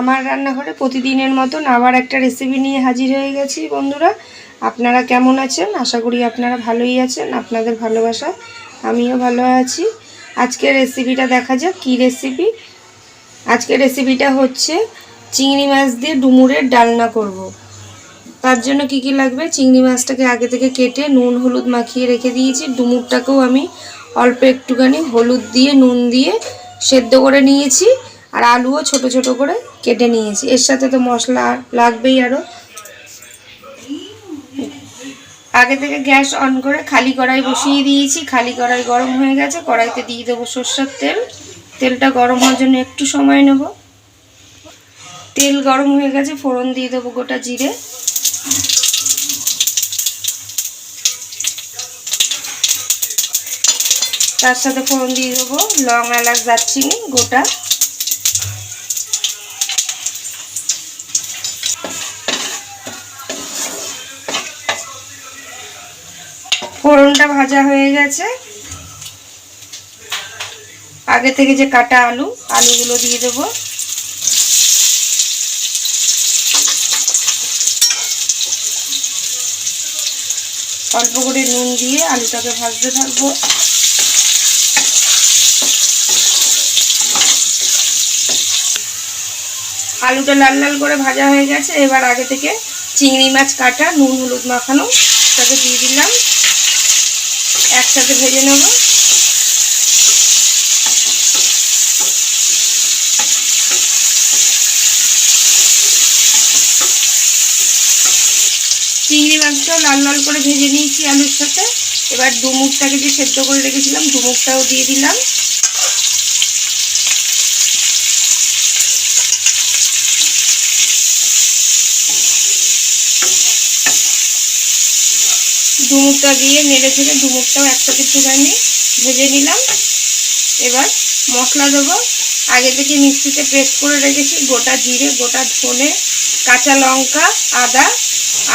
আমার রান্নাঘরে প্রতিদিনের মতন আবার একটা রেসিপি নিয়ে হাজির হয়ে গেছি বন্ধুরা। আপনারা কেমন আছেন? আশা করি আপনারা ভালোই আছেন, আপনাদের ভালোবাসা আমিও ভালো আছি। আজকের রেসিপিটা দেখা যাক, কী রেসিপি আজকের রেসিপিটা হচ্ছে চিংড়ি মাছ দিয়ে ডুমুরের ডালনা করব। তার জন্য কি কি লাগবে? চিংড়ি মাছটাকে আগে থেকে কেটে নুন, হলুদ মাখিয়ে রেখে দিয়েছি। ডুমুরটাকেও আমি অল্প একটুখানি হলুদ দিয়ে, নুন দিয়ে সেদ্ধ করে নিয়েছি। আর আলুও ছোট ছোট করে কেটে নিয়েছি। এর সাথে তো মশলা লাগবেই আরও আগে থেকে গ্যাস অন করে খালি কড়াই বসিয়ে দিয়েছি। খালি কড়াই গরম হয়ে গেছে, কড়াইতে দিয়ে দেবো সর্ষের তেল। তেলটা গরম হওয়ার জন্য একটু সময় নেব। তেল গরম হয়ে গেছে, ফোড়ন দিয়ে দেবো গোটা জিরে। তার সাথে ফোড়ন দিয়ে দেবো লং এলাচ, দারচিনি, গোটা। ফোড়নটা ভাজা হয়ে গেছে। আগে থেকে যে কাটা আলু, আলুগুলো দিয়ে দেবো। অল্প করে নুন দিয়ে আলুটাকে ভাজতে থাকব। আলুটা লাল লাল করে ভাজা হয়ে গেছে। এবার আগে থেকে চিংড়ি মাছ কাটা, নুন হলুদ মাখানো, তাকে দিয়ে দিলাম। একসাথে ভেজে নেব। চিংড়ি মাছটাও লাল লাল করে ভেজে নিয়েছি আলুর সাথে। এবার ডুমুকটাকে যে সেদ্ধ করে রেখেছিলাম ডুমুকটাও দিয়ে দিলাম। ডুমুরটা দিয়ে নেড়ে ছেড়ে ডুমুরটাও একসাথে একটুখানি ভেজে নিলাম। এবার মশলা দেবো। আগে থেকে মিক্সিতে পেস্ট করে রেখেছি গোটা জিরে, গোটা ধনে, কাঁচা লঙ্কা, আদা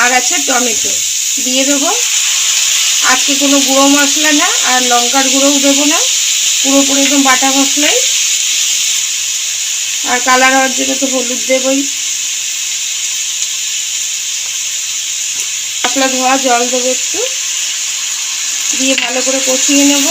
আর আছে টমেটো। দিয়ে দেবো। আজকে কোনো গুঁড়ো মশলা না, আর লঙ্কার গুঁড়োও দেবো না। পুরোপুরি একদম বাটা মশলাই। আর কালার হওয়ার জন্য তো হলুদ দেবই। মশলা ধোয়া জল দেবো একটু। দিয়ে ভালো করে কষিয়ে নেব।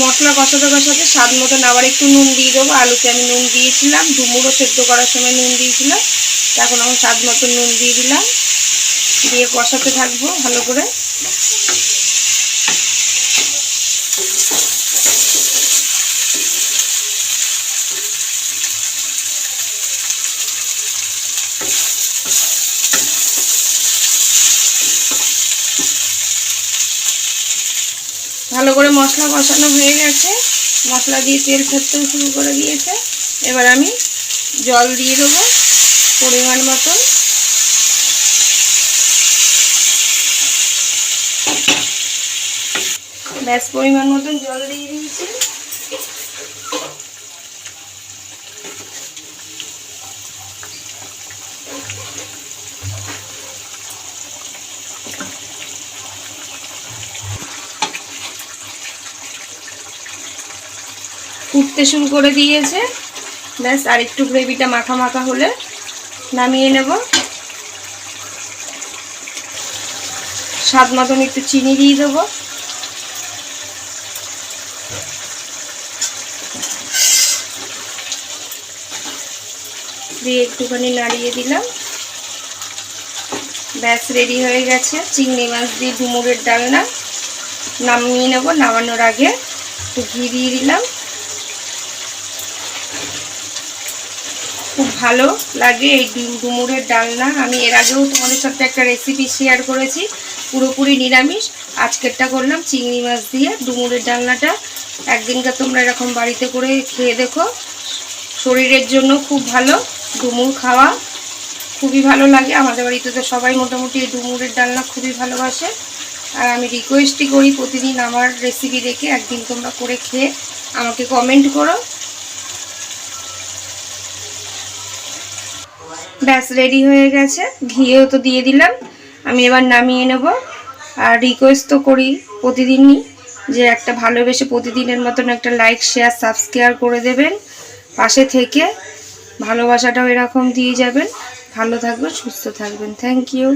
মশলা কষাতে কষাতে স্বাদ মতন আবার একটু নুন দিয়ে দেবো। আলুতে আমি নুন দিয়েছিলাম, ডুমুরও সেদ্ধ করার সময় নুন দিয়েছিলাম। এখন আমি স্বাদ মতন নুন দিয়ে দিলাম। দিয়ে কষাতে থাকব ভালো করে। ভালো করে মশলা কষানো হয়ে গেছে। মশলা দিয়ে তেল ছাড়তেও শুরু করে দিয়েছে। এবার আমি জল দিয়ে দেবো পরিমাণ মতন। ব্যাস, পরিমাণ মতন জল দিয়ে দিয়েছি। ফুটতে শুরু করে দিয়েছে। ব্যাস, আর একটু গ্রেভিটা মাখা মাখা হলে নামিয়ে নেব। স্বাদ মতন একটু চিনি দিয়ে দেবো। দিয়ে একটুখানি নাড়িয়ে দিলাম। ব্যাস, রেডি হয়ে গেছে। চিংড়ি মাছ দিয়ে ডুমুরের ডালনা নামিয়ে নেব। নামানোর আগে একটু ঘি দিয়ে দিলাম। খুব ভালো লাগে এই ডুমুরের ডালনা। আমি এর আগেও তোমাদের সাথে একটা রেসিপি শেয়ার করেছি, পুরোপুরি নিরামিষ। আজকেরটা করলাম চিংড়ি মাছ দিয়ে ডুমুরের ডালনাটা। একদিনকার তোমরা এরকম বাড়িতে করে খেয়ে দেখো। শরীরের জন্য খুব ভালো, ডুমুর খাওয়া খুবই ভালো লাগে। আমাদের বাড়িতে তো সবাই মোটামুটি এই ডুমুরের ডালনা খুবই ভালোবাসে। আর আমি রিকোয়েস্টই করি প্রতিদিন আমার রেসিপি দেখে একদিন তোমরা করে খেয়ে আমাকে কমেন্ট করো। ব্যাস রেডি হয়ে গেছে। ঘিও তো দিয়ে দিলাম। আমি এবার নামিয়ে নেব। আর রিকোয়েস্ট তো করি প্রতিদিনই যে একটা ভালোবেসে প্রতিদিনের মতন একটা লাইক শেয়ার সাবস্ক্রাইব করে দেবেন। পাশে থেকে ভালোবাসাটাও এরকম দিয়ে যাবেন। ভালো থাকবেন, সুস্থ থাকবেন। Thank you